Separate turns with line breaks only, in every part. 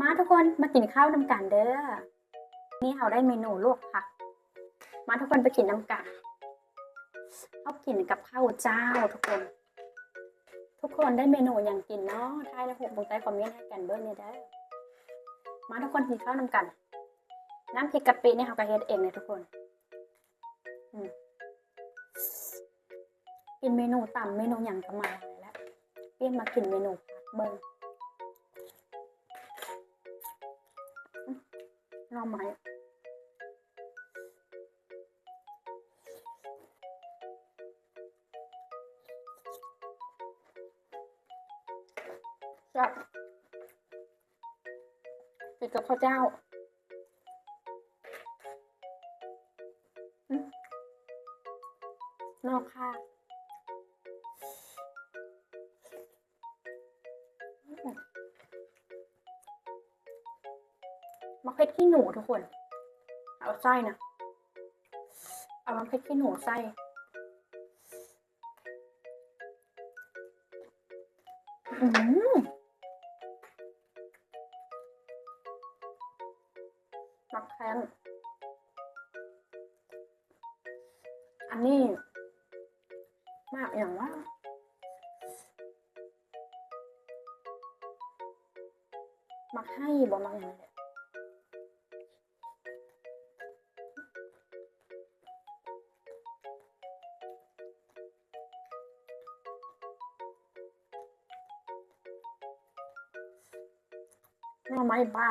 มาทุกคนมากินข้าวน้ำกันเด้อ นี่เราได้เมนูลวกผัก มาทุกคนไปกินน้ำกันเขากินกับข้าวเจ้าทุกคน ทุกคนได้เมนูอย่างกินเนาะทายและหกบงใต้คอมเมนต์ให้กันเบิ้ลเนี่ยเด้อ มาทุกคนกินข้าวน้ำกัน น้ำพริกกะปิเนี่ยเขาก็เฮ็ดเองเลยทุกคนกินเมนูต่ำเมนูอย่างประมาณแล้วเปลี่ยนมากินเมนูผักเบิ้ง หน่อไม้จับติดกับข้าวเจ้าอืมนอ หนูทุกคน เอาไส้นะเอามะเขือขี้หนูไส้อืมมักแคนอันนี้ มากอย่างว่ามักให้บ่มักอย่างไรหน่ อไม้บ้า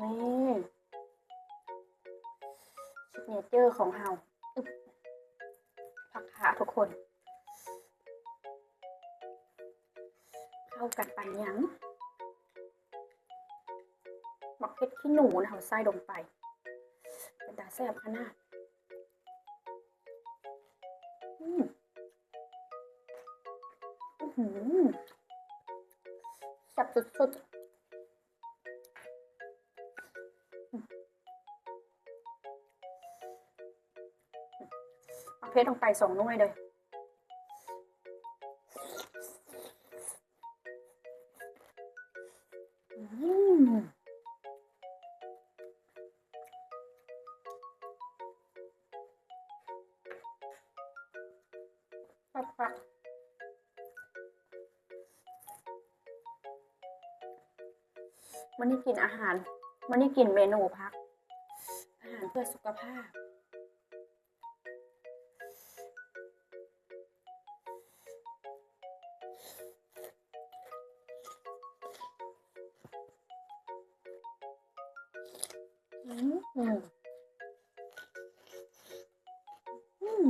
นี่ซิกเนเจอร์ของเฮาอึ๊บผักขาทุกคน เข้ากันไปยังมักเพชรขี้หนูนะเขาใส่ลงไป เป็นตาแซ่บขนาดอืมอื้อหือแซ่บสุดๆ เพชรลงไปสองน่วยเลยปักปักวันนี้กินอาหารวันนี้กินเมนูพัก อาหารเพื่อสุขภาพ อืมอืมอืม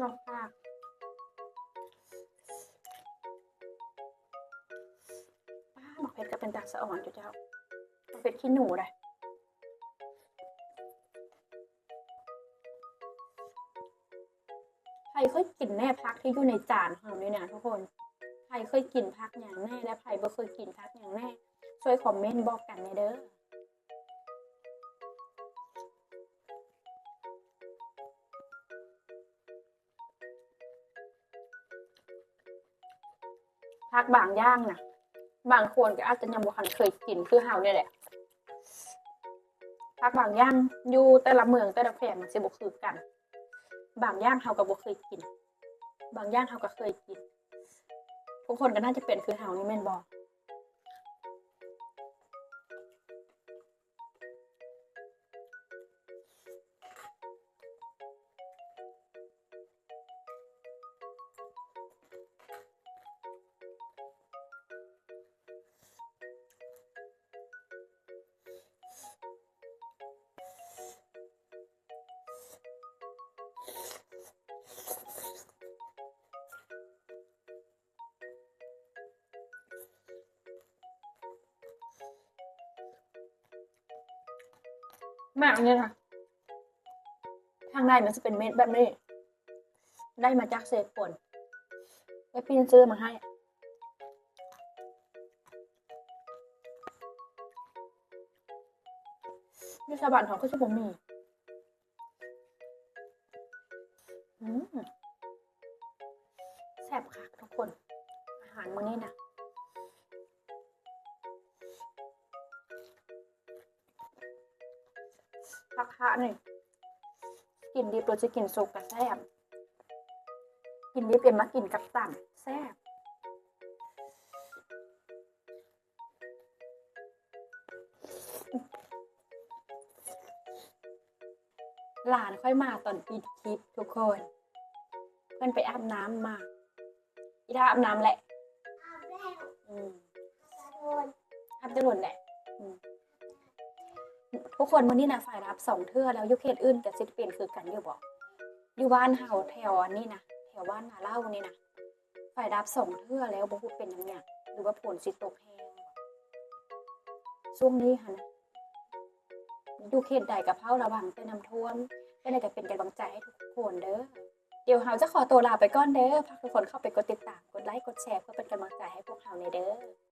นกปากป้าหมอกเพชรก็เป็นตาสะอ่อนจุเจ้าหมอกเพชรขี้หนูเลย รเคยกินแน่พักที่อยู่ในจานของเราเนี่ยนะทุกคนใครเคยกินพักอย่างแน่และใครบ่เคยกินพักอย่างแน่ ช่วยคอมเมนต์บอกกันในเด้อพักบางย่างนะบางคนก็อาจจะยังบ่คันเคยกินคือเฮาเนี่ยแหละพักบางย่างอยู่แต่ละเมืองแต่ละแขวงมันสิบ่คือกัน บางย่างเฮากับ่เคยกิน บางย่างเฮาก็เคยกิน ทุกคนก็น่าจะเป็นคือเฮานี่แม่นบอก แม่อันนี้นะทางในมันจะเป็นเม็ดแบบนี้ ได้มาจากเศษฝนไอ้พี่ซื้อมาให้นี่ชาวบ้านเขาก็จะบ่มีอืมแซ่บค่ะทุกคน อาหารมื้อนี้นะ ผักคะนี่กินดิบตัวจะกินสุกกับแซ่บกินดิบเป็นมากินกับต่ำแซ่บหลานค่อยมาตอนปิดคลิปทุกคน เพื่อนไปอาบน้ำมาอีท่าอาบน้ำแหละ
อาบแล้ว
อืม
จะโดน
อาบจะหล่นแหละอืม ทุกคนวันนี้นะฝ่ายรับสองเทื่อแล้วยุคเขตอื่นกับซิเปลี่ยนคือกันอยู่บอกอยู่บ้านเฮาแถวนี้นะแถวบ้านนาเล่านี่นะฝ่ายรับสองเทื่อแล้วบ่ฮู้เป็นยังเนี่ยหรือว่าผลสิตกแห้งบ่ช่วงนี้ค่ะนะอยู่เขตใดกับเฮาระวังแต่น้ำท่วมเป็นอะไรก็เป็นกำลังใจให้ทุกคนเด้อเดี๋ยวเฮาจะขอตัวลาไปก่อนเด้อฝากทุกคนเข้าไปกดติดตามกดไลค์กดแชร์เพื่อเป็นกำลังใจให้พวกเฮาในเด้อ